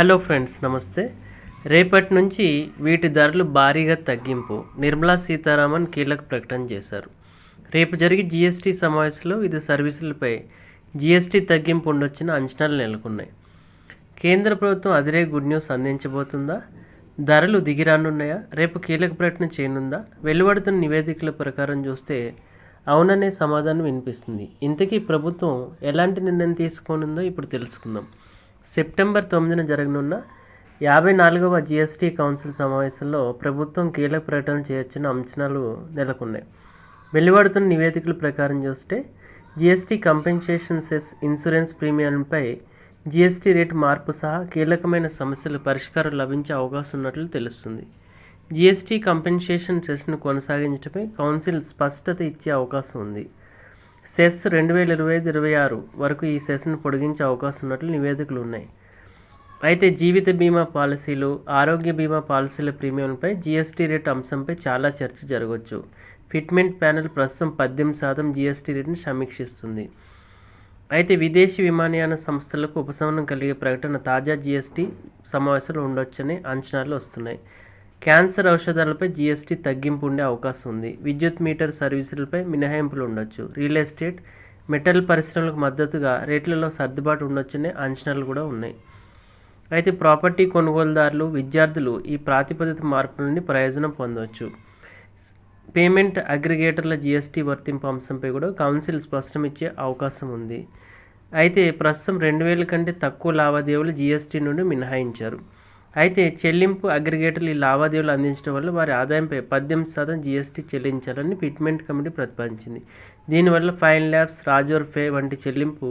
Hello friends నమస్తే. రేపటి నుంచి వీటి ధరలు భారీగా తగ్గింపు. నిర్మలా సీతారామన్ కీలక ప్రకటన చేశారు. రేపు జరిగే జీఎస్టీ సమావేశంలో వివిధ సర్వీసులపై జీఎస్టీ తగ్గింపు ఉండొచ్చిన అంచనాలు నెలకొన్నాయి. కేంద్ర ప్రభుత్వం అదిరే గుడ్ న్యూస్ అందించబోతుందా? ధరలు దిగిరానున్నాయా? రేపు కీలక ప్రకటన చేయనుందా? వెలువడుతున్న నివేదికల ప్రకారం చూస్తే అవుననే సమాధానం వినిపిస్తుంది. ఇంతకీ ప్రభుత్వం ఎలాంటి నిర్ణయం తీసుకోనుందో ఇప్పుడు తెలుసుకుందాం. సెప్టెంబర్ తొమ్మిదిన జరగనున్న యాభై నాలుగవ జిఎస్టీ కౌన్సిల్ సమావేశంలో ప్రభుత్వం కీలక ప్రకటన చేయొచ్చిన అంచనాలు నెలకొన్నాయి. వెలువడుతున్న నివేదికల ప్రకారం చూస్తే జిఎస్టీ కంపెన్సేషన్ సెస్ ఇన్సూరెన్స్ ప్రీమియంపై జిఎస్టీ రేటు మార్పు సహా కీలకమైన సమస్యలు పరిష్కారం లభించే అవకాశం ఉన్నట్లు తెలుస్తుంది. జిఎస్టీ కంపెన్సేషన్ సెస్ను కొనసాగించడమే కౌన్సిల్ స్పష్టత ఇచ్చే అవకాశం ఉంది. సెస్ రెండు వేల ఇరవై ఐదు ఇరవై ఆరు వరకు ఈ సెస్ను పొడిగించే అవకాశం ఉన్నట్లు నివేదికలు ఉన్నాయి. అయితే జీవిత బీమా పాలసీలు ఆరోగ్య బీమా పాలసీల ప్రీమియంపై జీఎస్టీ రేట్ అంశంపై చాలా చర్చ జరగవచ్చు ఫిట్మెంట్ ప్యానెల్ ప్రస్తుతం పద్దెనిమిది శాతం జీఎస్టీ రేటును సమీక్షిస్తుంది. అయితే విదేశీ విమానయాన సంస్థలకు ఉపశమనం కలిగే ప్రకటన తాజా జీఎస్టీ సమావేశంలో ఉండొచ్చని అంచనాలు వస్తున్నాయి. క్యాన్సర్ ఔషధాలపై జీఎస్టీ తగ్గింపు ఉండే అవకాశం ఉంది. విద్యుత్ మీటర్ సర్వీసులపై మినహాయింపులు ఉండొచ్చు. రియల్ ఎస్టేట్ మెటల్ పరిశ్రమలకు మద్దతుగా రేట్లలో సర్దుబాటు ఉండొచ్చనే అంచనాలు కూడా ఉన్నాయి. అయితే ప్రాపర్టీ కొనుగోలుదారులు విద్యార్థులు ఈ ప్రాతిపదిక మార్పుల నుండి ప్రయోజనం పొందవచ్చు పేమెంట్ అగ్రిగేటర్ల జీఎస్టీ వర్తింపు అంశంపై కూడా కౌన్సిల్ స్పష్టం ఇచ్చే అవకాశం ఉంది. అయితే ప్రస్తుతం రెండు వేల కంటే తక్కువ లావాదేవీలు జీఎస్టీ నుండి మినహాయించారు. అయితే చెల్లింపు అగ్రిగేటర్లు ఈ లావాదేవీలు అందించడం వల్ల వారి ఆదాయంపై పద్దెనిమిది శాతం జీఎస్టీ చెల్లించాలని ఫిట్మెంట్ కమిటీ ప్రతిపాదించింది. దీనివల్ల ఫైన్ ల్యాబ్స్ రాజోర్ ఫే వంటి చెల్లింపు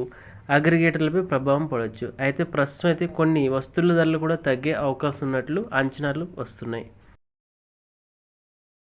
అగ్రిగేటర్లపై ప్రభావం పడవచ్చు. అయితే ప్రస్తుతం అయితే కొన్ని వస్తువుల ధరలు కూడా తగ్గే అవకాశం ఉన్నట్లు అంచనాలు వస్తున్నాయి.